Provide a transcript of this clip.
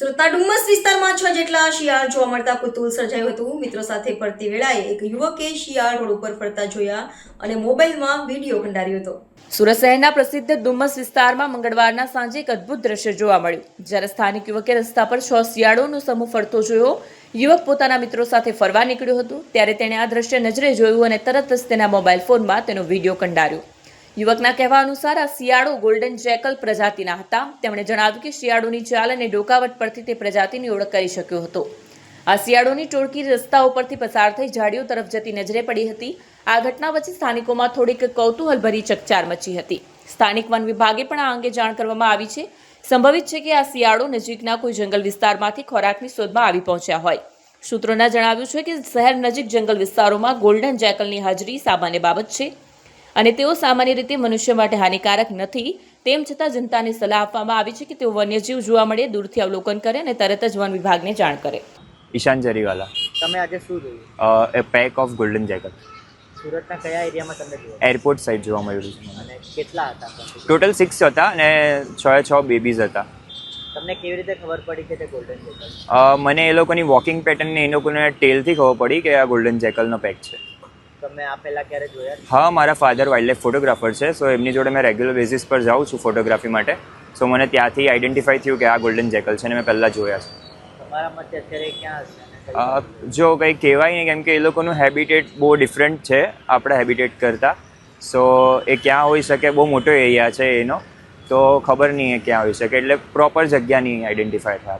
સુરતના ડુમ્મસ વિસ્તારમાં છ જેટલા શિયાળ જોવા મળતા કુતુલ સર્જાયું હતું. મિત્રો સાથે ફરતી વેળાએ એક યુવકે શિયાળ રોડ ઉપર ફરતા જોયા અને મોબાઈલમાં વીડિયો કંડાર્યો હતો. સુરત શહેરના પ્રસિદ્ધ ડુમ્મસ વિસ્તારમાં મંગળવારના સાંજે એક અદ્ભુત દ્રશ્ય જોવા મળ્યું. જ્યારે સ્થાનિક યુવકે રસ્તા પર છ શિયાળોનો સમૂહ ફરતો જોયો. યુવક પોતાના મિત્રો સાથે ફરવા નીકળ્યો હતો. ત્યારે તેણે આ દ્રશ્ય નજરે જોયું અને તરત જ તેના મોબાઈલ ફોનમાં તેનો વીડિયો કંડાર્યો. યુવકના કહેવા અનુસાર આ શિયાળો ગોલ્ડન જેકલ પ્રજાતિના હતા. તેમણે જણાવ્યું કે શિયાળોની ચાલ અને ડોકાવટ પરથી તે પ્રજાતિની ઓળખ કરી શક્યો હતો. આ શિયાળોની ટોળકી રસ્તા ઉપરથી પસાર થઈ ઝાડીઓ તરફ જતી નજરે પડી હતી. આ ઘટના વચ્ચે સ્થાનિકોમાં થોડીક કૌતૂહલભરી ચકચાર મચી હતી. સ્થાનિક વન વિભાગે પણ આ અંગે જાણ કરવામાં આવી છે. સંભવિત છે કે આ શિયાળો નજીકના કોઈ જંગલ વિસ્તારમાંથી ખોરાકની શોધમાં આવી પહોંચ્યા હોય. સૂત્રોના જણાવ્યું છે કે શહેર નજીક જંગલ વિસ્તારોમાં ગોલ્ડન જેકલની હાજરી સામાન્ય બાબત છે. અને તેઓ સામાન્ય રીતે મનુષ્ય માટે હાનિકારક નથી. તેમ છતાં જનતાને સલાહ આપવામાં આવી છે કે તેઓ વન્યજીવ જોવા મળે દૂરથી અવલોકન કરે અને તરત જ વન વિભાગને જાણ કરે. ઈશાન જરીવાલા. તમે આજે શું જોયું? A pack of golden jackal સુરતના કયા એરિયામાં તમે જોયું? એરપોર્ટ સાઈડ જોવા મળ્યું છે. અને કેટલા હતા? ટોટલ સિક્સ હતા અને છ એ છ બેબીઝ હતા. તમને કેવી રીતે ખબર પડી કે તે ગોલ્ડન જેકલ મને એ લોકોની વોકિંગ પેટર્ન ને એ લોકોને ટેલથી ખબર પડી કે આ ગોલ્ડન જેકલનો પેક છે. તમે આ પહેલા ક્યારે જોયા હા મારા ફાધર વાઇલ્ડલાઇફ ફોટોગ્રાફર છે સો એમની જોડે મેં રેગ્યુલર બેઝિસ પર જાઉં છું ફોટોગ્રાફી માટે. સો મને ત્યાંથી આઈડેન્ટિફાઈ થયું કે આ ગોલ્ડન જેકલ છે અને મેં પહેલાં જોયા છે. તમારા મતે અત્યારે ક્યાં હશે જો કંઈ કહેવાય નહીં કેમ કે એ લોકોનું હેબિટેટ બહુ ડિફરન્ટ છે આપણા હેબિટેટ કરતાં. સો એ ક્યાં હોઈ શકે બહુ મોટો એરિયા છે એનો. તો ખબર નહીં એ ક્યાં હોઈ શકે એટલે પ્રોપર જગ્યા નહીં આઈડેન્ટિફાય થાય.